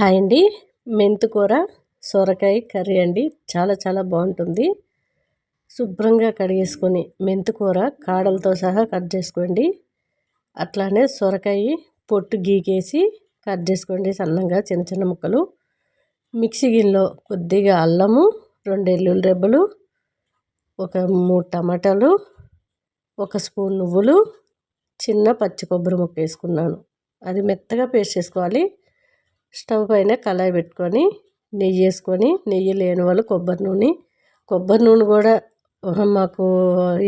Hi అండి. మెంతుకూర సొరకాయ curry అండి. చాలా చాలా బాగుంటుంది. శుభ్రంగా కడిగేసుకొని మెంతుకూర కాడలతో సహా కట్ చేసుకోండి. అట్లానే సొరకాయ పొట్టు గీకేసి కట్ చేసుకోండి సన్నంగా చిన్న చిన్న ముక్కలు. మిక్సీ గిన్నెలో కొద్దిగా అల్లము రెండు ఎల్లుల్లి రెబ్బలు ఒక మూడు టమాటాలు ఒక స్పూన్ నువ్వులు చిన్న పచ్చి కొబ్బరి ముక్క వేసుకున్నాను. అది మెత్తగా పేస్ట్ చేసుకోవాలి. స్టవ్ పైన కళాయి పెట్టుకొని నెయ్యి వేసుకొని నెయ్యి లేని వాళ్ళు కొబ్బరి నూనె కొబ్బరి నూనె కూడా మాకు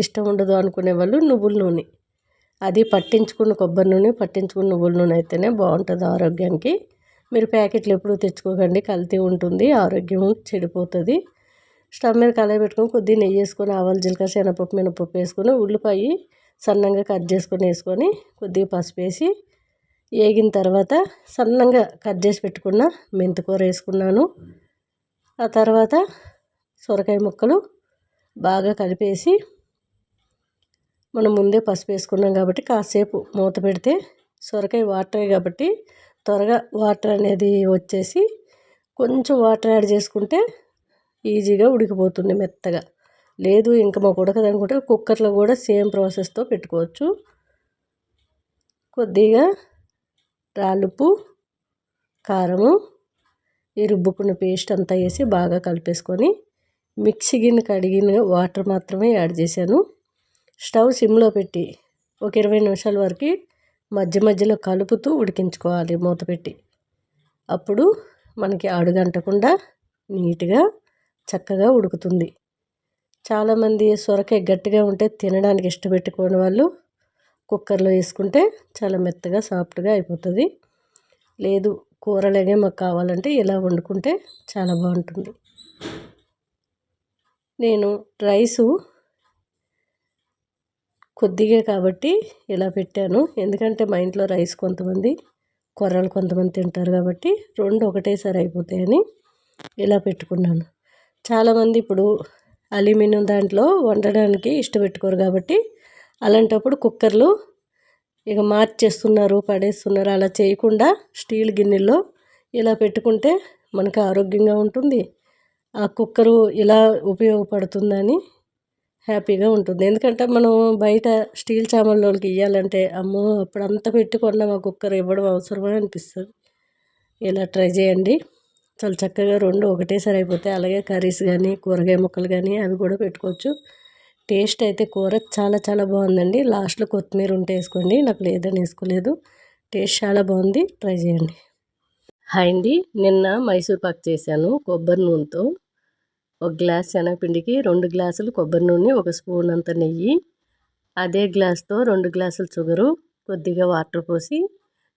ఇష్టం ఉండదు అనుకునే వాళ్ళు నువ్వుల నూనె. అది పట్టించుకున్న కొబ్బరి నూనె పట్టించుకున్న నువ్వుల నూనె అయితేనే బాగుంటుంది ఆరోగ్యానికి. మీరు ప్యాకెట్లు ఎప్పుడు తెచ్చుకోకండి కల్తీ ఉంటుంది ఆరోగ్యం చెడిపోతుంది. స్టవ్ మీద కళాయి పెట్టుకొని కొద్దిగా నెయ్యి వేసుకొని ఆవాలు జీలకర్ర శనగపప్పు మినపప్పు వేసుకొని ఉల్లిపాయ సన్నంగా కట్ చేసుకొని వేసుకొని కొద్దిగా పసుపు వేసి వేగిన తర్వాత సన్నంగా కట్ చేసి పెట్టుకున్న మెంతికూర వేసుకున్నాను. ఆ తర్వాత సొరకాయ ముక్కలు బాగా కలిపేసి మనం ముందే పసుపు వేసుకున్నాం కాబట్టి కాసేపు మూత పెడితే సొరకాయ వాటరే కాబట్టి త్వరగా వాటర్ అనేది వచ్చేసి కొంచెం వాటర్ యాడ్ చేసుకుంటే ఈజీగా ఉడికిపోతుంది మెత్తగా. లేదు ఇంకా మాకు ఉడకదనుకుంటే కుక్కర్లో కూడా సేమ్ ప్రాసెస్తో పెట్టుకోవచ్చు. కొద్దిగా రాలుపు కారము ఈ రుబ్బుకున్న పేస్ట్ అంతా వేసి బాగా కలిపేసుకొని మిక్సీ గిన్నె కడిగిన వాటర్ మాత్రమే యాడ్ చేశాను. స్టవ్ సిమ్లో పెట్టి ఒక ఇరవై నిమిషాల వరకు మధ్య మధ్యలో కలుపుతూ ఉడికించుకోవాలి మూత పెట్టి. అప్పుడు మనకి అడుగంటకుండా నీట్గా చక్కగా ఉడుకుతుంది. చాలామంది సొరకాయ గట్టిగా ఉంటే తినడానికి ఇష్టపెట్టుకోని వాళ్ళు కుక్కర్లో వేసుకుంటే చాలా మెత్తగా సాఫ్ట్గా అయిపోతుంది. లేదు కూరలాగే మాకు కావాలంటే ఇలా వండుకుంటే చాలా బాగుంటుంది. నేను రైసు కొద్దిగా కాబట్టి ఇలా పెట్టాను. ఎందుకంటే మా ఇంట్లో రైస్ కొంతమంది కొర్రలు కొంతమంది తింటారు కాబట్టి రెండు ఒకటేసారి అయిపోతాయని ఇలా పెట్టుకున్నాను. చాలామంది ఇప్పుడు అల్యూమినియం దాంట్లో వండడానికి ఇష్టపెట్టుకోరు కాబట్టి అలాంటప్పుడు కుక్కర్లు ఇక మార్చేస్తున్నారు పడేస్తున్నారు. అలా చేయకుండా స్టీల్ గిన్నెల్లో ఇలా పెట్టుకుంటే మనకు ఆరోగ్యంగా ఉంటుంది. ఆ కుక్కరు ఇలా ఉపయోగపడుతుందని హ్యాపీగా ఉంటుంది. ఎందుకంటే మనం బయట స్టీల్ చామల్లోకి ఇవ్వాలంటే అమ్మో అప్పుడు అంతా పెట్టుకున్నాం ఆ కుక్కర్ ఇవ్వడం అవసరమే అనిపిస్తుంది. ఇలా ట్రై చేయండి. చాలా చక్కగా రెండు ఒకటేసారి అయిపోతాయి అలాగే కర్రీస్ కానీ కూరగాయ ముక్కలు కానీ అవి కూడా పెట్టుకోవచ్చు. టేస్ట్ అయితే కూర చాలా చాలా బాగుందండి. లాస్ట్లో కొత్తిమీర ఉంటే వేసుకోండి. నాకు లేదని వేసుకోలేదు. టేస్ట్ చాలా బాగుంది. ట్రై చేయండి. హాయ్ అండి. నిన్న మైసూర్ పాక్ చేశాను కొబ్బరి నూనెతో. ఒక గ్లాస్ శనగపిండికి రెండు గ్లాసులు కొబ్బరి నూనె ఒక స్పూన్ అంత నెయ్యి అదే గ్లాస్తో రెండు గ్లాసులు షుగరు కొద్దిగా వాటర్ పోసి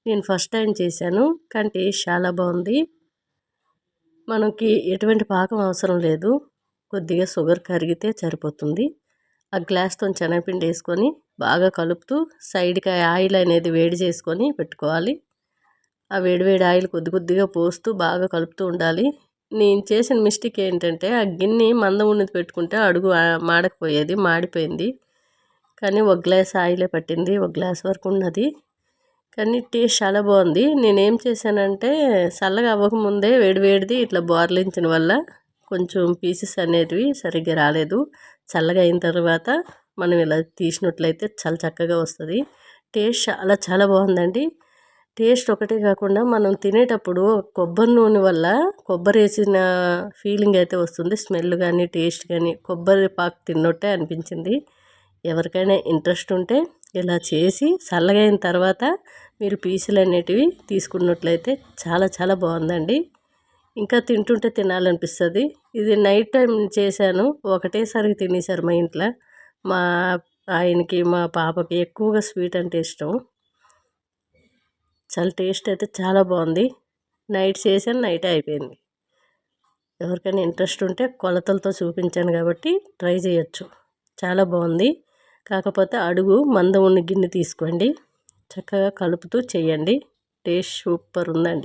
నేను ఫస్ట్ టైం చేశాను కానీ టేస్ట్ చాలా బాగుంది. మనకి ఎటువంటి పాకం అవసరం లేదు. కొద్దిగా షుగర్ కరిగితే సరిపోతుంది. ఆ గ్లాస్తో శనగపిండి వేసుకొని బాగా కలుపుతూ సైడ్కి ఆయిల్ అనేది వేడి చేసుకొని పెట్టుకోవాలి. ఆ వేడివేడి ఆయిల్ కొద్ది కొద్దిగా పోస్తూ బాగా కలుపుతూ ఉండాలి. నేను చేసిన మిస్టేక్ ఏంటంటే ఆ గిన్నె మందం ఉన్నది పెట్టుకుంటే అడుగు మాడకపోయేది మాడిపోయింది. కానీ ఒక గ్లాస్ ఆయిలే పట్టింది ఒక గ్లాస్ వరకు ఉన్నది. కానీ టేస్ట్ చాలా బాగుంది. నేనేం చేశానంటే చల్లగా అవ్వకముందే వేడివేడిది ఇట్లా బోర్లించిన వల్ల కొంచెం పీసెస్ అనేటివి సరిగ్గా రాలేదు. చల్లగా అయిన తర్వాత మనం ఇలా తీసినట్లయితే చాలా చక్కగా వస్తుంది. టేస్ట్ చాలా చాలా బాగుందండి. టేస్ట్ ఒకటే కాకుండా మనం తినేటప్పుడు కొబ్బరి నూనె వల్ల కొబ్బరి వేసిన ఫీలింగ్ అయితే వస్తుంది. స్మెల్ కానీ టేస్ట్ కానీ కొబ్బరి పాకు తిన్నట్టే అనిపించింది. ఎవరికైనా ఇంట్రెస్ట్ ఉంటే ఇలా చేసి చల్లగా అయిన తర్వాత మీరు పీసులు అనేటివి తీసుకున్నట్లయితే చాలా చాలా బాగుందండి. ఇంకా తింటుంటే తినాలనిపిస్తుంది. ఇది నైట్ టైం చేశాను. ఒకటేసారి తినేసారు మా ఇంట్లో. మా ఆయనకి మా పాపకి ఎక్కువగా స్వీట్ అంటే ఇష్టం. చాలా టేస్ట్ అయితే చాలా బాగుంది. నైట్ చేశాను నైట్ అయిపోయింది. ఎవరికైనా ఇంట్రెస్ట్ ఉంటే కొలతలతో చూపించాను కాబట్టి ట్రై చేయొచ్చు. చాలా బాగుంది. కాకపోతే అడుగు మందం ఉన్న గిన్నె తీసుకోండి. చక్కగా కలుపుతూ చేయండి. టేస్ట్ సూపర్ ఉందండి.